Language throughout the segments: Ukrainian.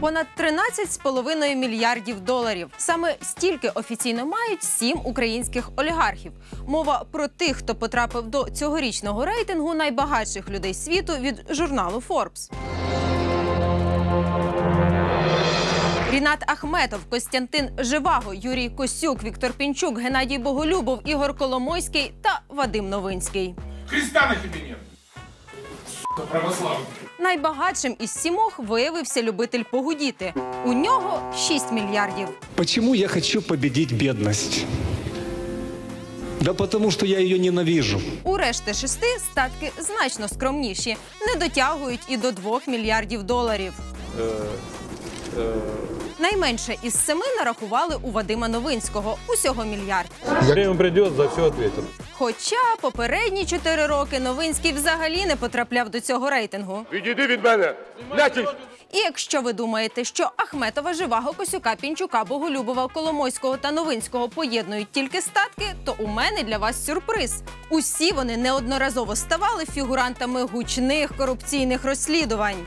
Понад 13,5 мільярдів доларів. Саме стільки офіційно мають сім українських олігархів. Мова про тих, хто потрапив до цьогорічного рейтингу найбагатших людей світу від журналу Forbes. Рінат Ахметов, Костянтин Живаго, Юрій Косюк, Віктор Пінчук, Геннадій Боголюбов, Ігор Коломойський та Вадим Новинський. Христа на тебе нет. Найбагатшим із сімох виявився любитель погудіти. У нього 6 мільярдів. Почему я хочу победить бедность? Да потому что я ее ненавижу. У решти шести статки значно скромніші, не дотягують і до 2 мільярдів доларів. Найменше із семи нарахували у Вадима Новинського усього мільярд. Время придет, за все ответим. Хоча попередні чотири роки Новинський взагалі не потрапляв до цього рейтингу. Відійди від мене! Лячись! І якщо ви думаєте, що Ахметова, Живаго, Косюка, Пінчука, Боголюбова, Коломойського та Новинського поєднують тільки статки, то у мене для вас сюрприз. Усі вони неодноразово ставали фігурантами гучних корупційних розслідувань.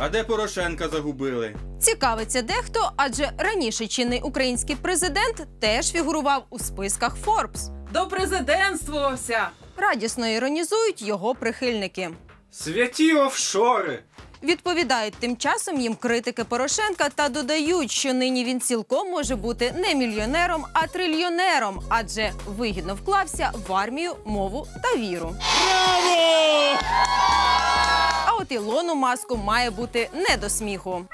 А де Порошенка загубили? Цікавиться дехто, адже раніше чинний український президент теж фігурував у списках Forbes. Допрезидентствувався. Радісно іронізують його прихильники. Святі офшори! Відповідають тим часом їм критики Порошенка та додають, що нині він цілком може бути не мільйонером, а трильйонером, адже вигідно вклався в армію, мову та віру. От Ілону маску має бути не до сміху.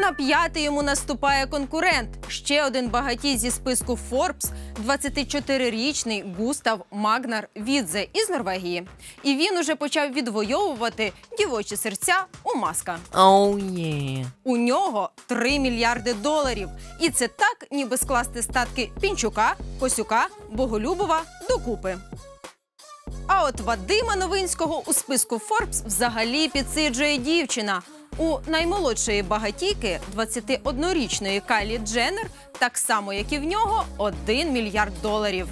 На п'ятий йому наступає конкурент. Ще один багатій зі списку Forbes – 24-річний Густав Магнар Відзе із Норвегії. І він уже почав відвоювати дівочі серця у маска. Оу є. У нього 3 мільярди доларів. І це так, ніби скласти статки Пінчука, Косюка, Боголюбова докупи. А от Вадима Новинського у списку Форбс взагалі підсиджує дівчина. У наймолодшої багатійки, 21-річної Кайлі Дженнер, так само як і в нього, 1 мільярд доларів.